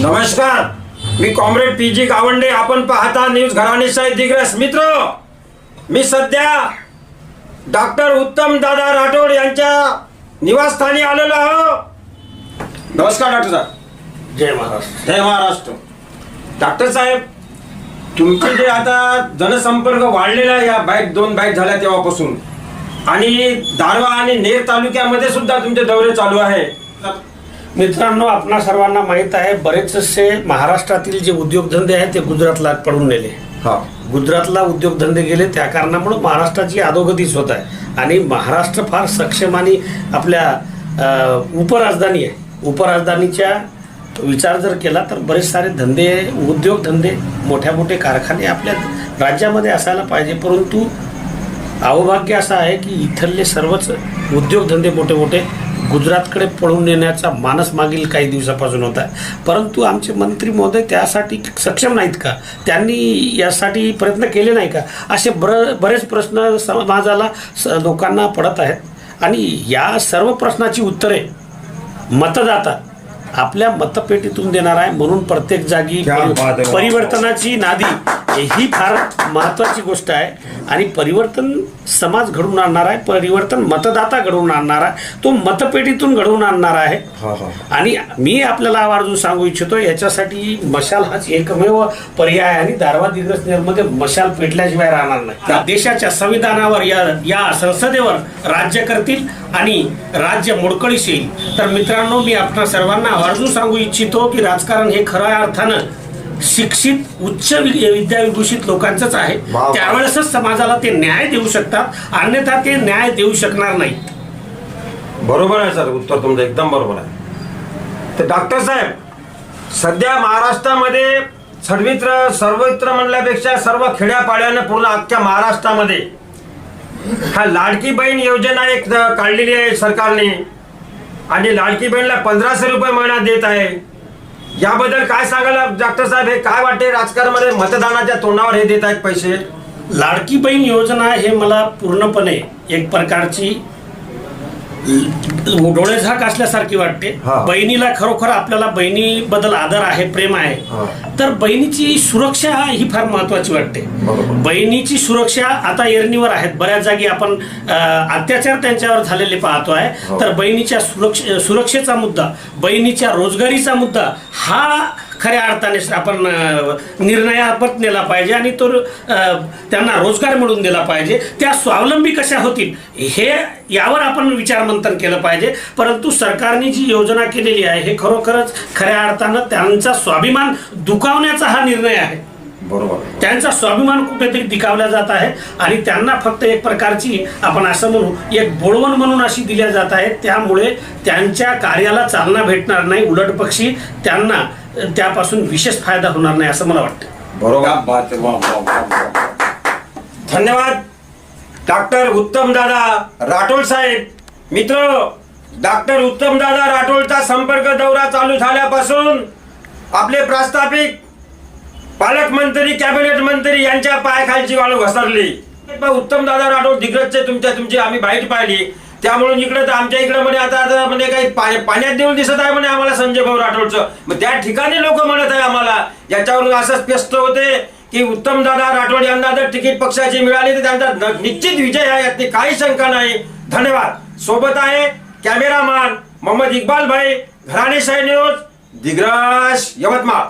नमस्कार. मी comrade P G Gawande. आपण पाहता न्यूज घराणेशाही दिग्रस मित्र मी सध्या डॉक्टर उत्तम दादा राठोड यांच्या निवासस्थानी आलेलो आहो. नमस्कार डॉक्टर साहेब. जय महाराष्ट्र. जय महाराष्ट्र. डॉक्टर साहेब तुमचे जे आता जनसंपर्क वाढलेला आहे या बाईक दोन बाईक झाल्या तेव्हापासून. आणि दारवा आणि नेर तालुक्यामध्ये सुद्धा तुमचे दौरे चालू आहे. मित्रांनो आपणा सर्वांना माहीत आहे बरेचसे महाराष्ट्रातील जे उद्योगधंदे आहेत ते गुजरातला पडून नेले. हा. गुजरातला उद्योगधंदे गेले त्या कारणामुळे महाराष्ट्राची अधोगतीच होत आहे. आणि महाराष्ट्र फार सक्षम आणि आपल्या उपराजधानी आहे. उपराजधानीच्या विचार जर केला तर बरेच सारे धंदे उद्योगधंदे मोठ्या मोठे कारखाने आपल्या राज्यामध्ये असायला पाहिजे. परंतु अवभाग्य असं आहे की इथले सर्वच उद्योगधंदे मोठे मोठे गुजरातकडे पळून नेण्याचा मानस मागील काही दिवसापासून होता. परंतु आमचे मंत्री महोदय त्यासाठी सक्षम नाहीत का? त्यांनी यासाठी प्रयत्न केले नाही का? असे बर बरेच प्रश्न समाजाला लोकांना पडत आहेत. आणि या सर्व प्रश्नाची उत्तरे मतदाता आपल्या मतपेटीतून देणार आहे म्हणून प्रत्येक जागी. परिवर्तनाची नादी ही फार महत्वाची गोष्ट आहे. आणि परिवर्तन समाज घडवून आणणार आहे परिवर्तन मतदाता घडवून आणणार आहे तो मतपेटीतून घडवून आणणार आहे. आणि मी आपल्याला आवर्जून सांगू इच्छितो याच्यासाठी मशाल हाच एकमेव पर्याय आहे आणि दारवा दिग्रसनेरमध्ये मशाल पेटल्याशिवाय राहणार नाही. देशाच्या संविधानावर या या संसदेवर राज्य करतील आणि राज्य मोडकळीस येईल. तर मित्रांनो मी आपणा सर्वांना आवर्जून सांगू इच्छितो की राजकारण हे खऱ्या अर्थानं शिक्षित उच्च विद्याविभूषित लोकांचंच आहे. त्यावेळेसच समाजाला ते न्याय देऊ शकतात. अन्यथा ते न्याय देऊ शकणार नाहीत बरोबर आहे सर उत्तर तुमचं एकदम बरोबर आहे. तर डॉक्टर साहेब सध्या महाराष्ट्रामध्ये सर्वित्र सर्वत्र म्हणल्यापेक्षा सर्व खेड्यापाड्यानं पूर्ण अख्ख्या महाराष्ट्रामध्ये हा लाडकी बहीण योजना एक काढलेली आहे सरकारने. आणि लाडकी बहीणला पंधराशे रुपये महिना देत आहे. याबद्दल काय सांगायला डॉक्टर साहेब? हे काय वाटते राजकारणामध्ये मतदानाच्या तोंडावर हे देत आहेत पैसे? लाडकी बहीण योजना हे मला पूर्णपणे एक प्रकारची डोळे झाक असल्यासारखी वाटते हा. बहिणीला खरोखर आपल्याला बहिणीबद्दल आदर आहे प्रेम हा. आहे तर बहिणीची सुरक्षा ही फार महत्वाची वाटते बरोबर. बहिणीची सुरक्षा आता एरणीवर आहेत बऱ्याच जागी आपण अ, अत्याचार त्यांच्यावर झालेले पाहतो आहे हो. तर बहिणीच्या सुरक्ष सुरक्षेचा मुद्दा बहिणीच्या रोजगारीचा मुद्दा हा खऱ्या अर्थाने आपण निर्णयापत नेला पाहिजे आणि तो त्यांना रोजगार मिळवून दिला पाहिजे. त्या स्वावलंबी कशा होतील हे यावर आपण विचारमंथन केलं पाहिजे. परंतु सरकारने जी योजना केलेली आहे हे खरोखरच खऱ्या अर्थानं त्यांचा स्वाभिमान दुखावण्याचा हा निर्णय आहे. बरोबर. त्यांचा स्वाभिमान कुठेतरी दिखावला जात आहे आणि त्यांना फक्त एक प्रकारची आपण असं म्हणू एक बोळवण म्हणून अशी दिल्या जात आहे त्यामुळे त्यांच्या कार्याला चालना भेटणार नाही. उलट पक्षी त्यांना त्यापासून विशेष फायदा होणार नाही असं मला वाटतं. बरोबर. धन्यवाद. डॉक्टर उत्तम दादा राठोड साहेब. मित्र डॉक्टर उत्तम दादा राठोडचा संपर्क दौरा चालू झाल्यापासून आपले प्रास्ताविक पालकमंत्री कॅबिनेट मंत्री यांच्या पायाखालची वाळू घसरली. उत्तम दादा राठोड दिग्रजचे तुमच्या तुमची आम्ही बाईट पाहिली. त्यामुळे इकडे तर आमच्या इकडे म्हणे आता आता म्हणजे काही पा- पाण्यात देऊन दिसत आहे म्हणे आम्हाला संजय भाऊ राठोडचं. मग त्या ठिकाणी लोक म्हणत आहे आम्हाला. याच्यावरून असं व्यस्त होते की उत्तम दादा राठोड यांना जर तिकीट पक्षाची मिळाली तर त्यांचा निश्चित विजय आहे यातली काही शंका नाही. धन्यवाद. सोबत आहे कॅमेरामॅन मोहम्मद इक्बाल भाई घराणेशाही न्यूज दिग्रस यवतमाळ.